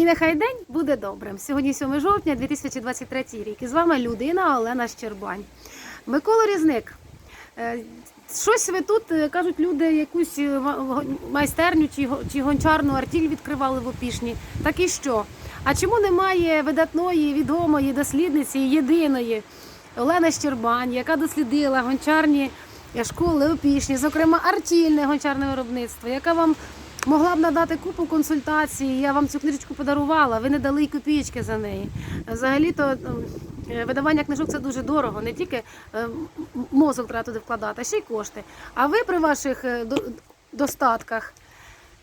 І нехай день буде добрим. Сьогодні 7 жовтня 2023 рік. І з вами людина Олена Щербань. Микола Різник. е, Щось ви тут е, кажуть, люди якусь е, майстерню чи, гончарну артіль відкривали в опішні. Так і що? А чому немає видатної, відомої дослідниці, єдиної Олени Щербань, яка дослідила гончарні школи опішні, зокрема артільне гончарне виробництво, яка вам могла б надати купу консультацій. Я вам цю книжечку подарувала, ви не дали й копієчки за неї. Взагалі-то ем, е, видавання книжок це дуже дорого, не тільки е, мозок треба туди вкладати, а ще й кошти. А ви при ваших е, достатках.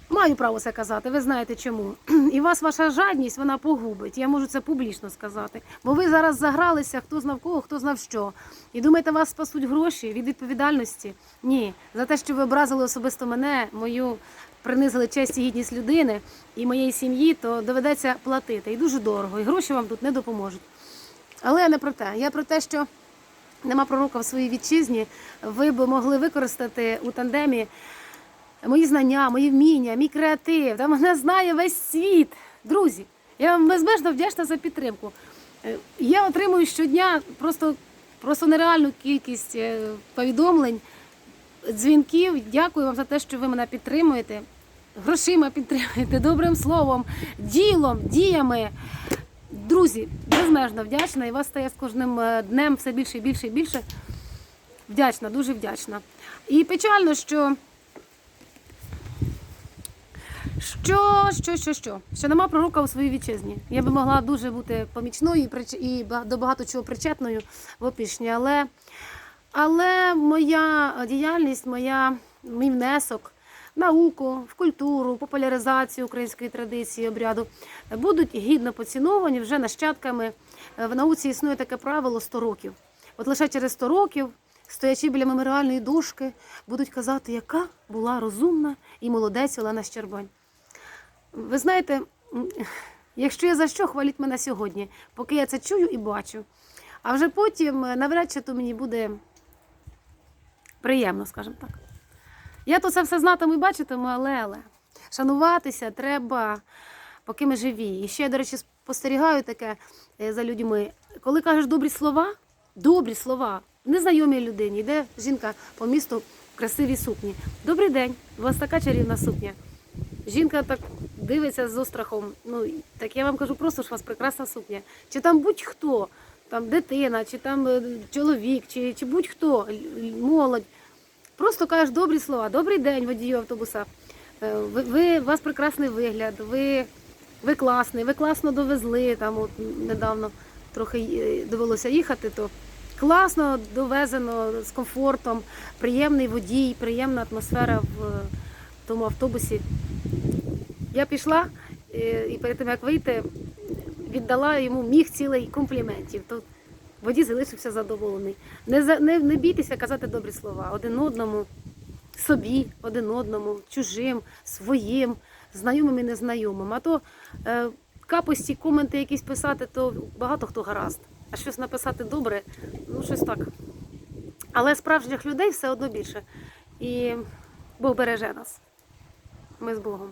Маю право це казати, ви знаєте чому. І вас ваша жадність вона погубить. Я можу це публічно сказати. Бо ви зараз загралися, хто знав кого, хто знав що. І думаєте, вас спасуть гроші від відповідальності? Ні. За те, що ви образили особисто мене, мою принизили честь і гідність людини і моєї сім'ї, то доведеться платити. І дуже дорого. І гроші вам тут не допоможуть. Але я не про те. Я про те, що нема пророка в своїй вітчизні. Ви б могли використати у тандемі мої знання, мої вміння, мій креатив. Та мене знає весь світ. Друзі, я вам безмежно вдячна за підтримку. Е, Я отримую щодня просто, просто нереальну кількість е, повідомлень, дзвінків. Дякую вам за те, що ви мене підтримуєте. Грошима підтримуєте, добрим словом, ділом, діями. Друзі, безмежно вдячна і вас стає з кожним е, днем все більше і більше і більше. Вдячна, дуже вдячна. І печально, що що, що, що, що? Що нема пророка у своїй вітчизні. Я би могла дуже бути помічною і, до багато чого причетною в опішні, але, але моя діяльність, моя, мій внесок науку, в культуру, популяризацію української традиції, обряду будуть гідно поціновані вже нащадками. Е, В науці існує таке правило 100 років. От лише через 100 років, стоячи біля меморіальної дошки, будуть казати, яка була розумна і молодець Олена Щербань. Ви знаєте, якщо я за що, хваліть мене сьогодні, поки я це чую і бачу. А вже потім е, навряд чи то мені буде приємно, скажімо так. Я то це все знатиму і бачитиму, але, але шануватися треба, поки ми живі. І ще, я, до речі, спостерігаю таке е, за людьми. Коли кажеш добрі слова, добрі слова, незнайомій людині, йде жінка по місту в красивій сукні. Добрий день, у вас така чарівна сукня. Жінка так дивиться з острахом. Ну так я вам кажу, просто що у вас прекрасна сукня. Чи там будь-хто, там дитина, чи там е, чоловік, чи, чи будь-хто, молодь. Просто кажеш добрі слова, добрий день, водію автобуса. Е, Ви, ви у вас прекрасний вигляд, ви, ви класний, ви класно довезли. Там от недавно трохи е, довелося їхати, то класно довезено з комфортом, приємний водій, приємна атмосфера в е, тому автобусі. Я пішла і перед тим як вийти, віддала йому міг цілий компліментів. Водій залишився задоволений. Не, не, не бійтеся казати добрі слова один одному, собі, один одному, чужим, своїм, знайомим і незнайомим. А то е, капості, коменти якісь писати, то багато хто гаразд. А щось написати добре, ну щось так. Але справжніх людей все одно більше. І Бог береже нас. Ми з Богом.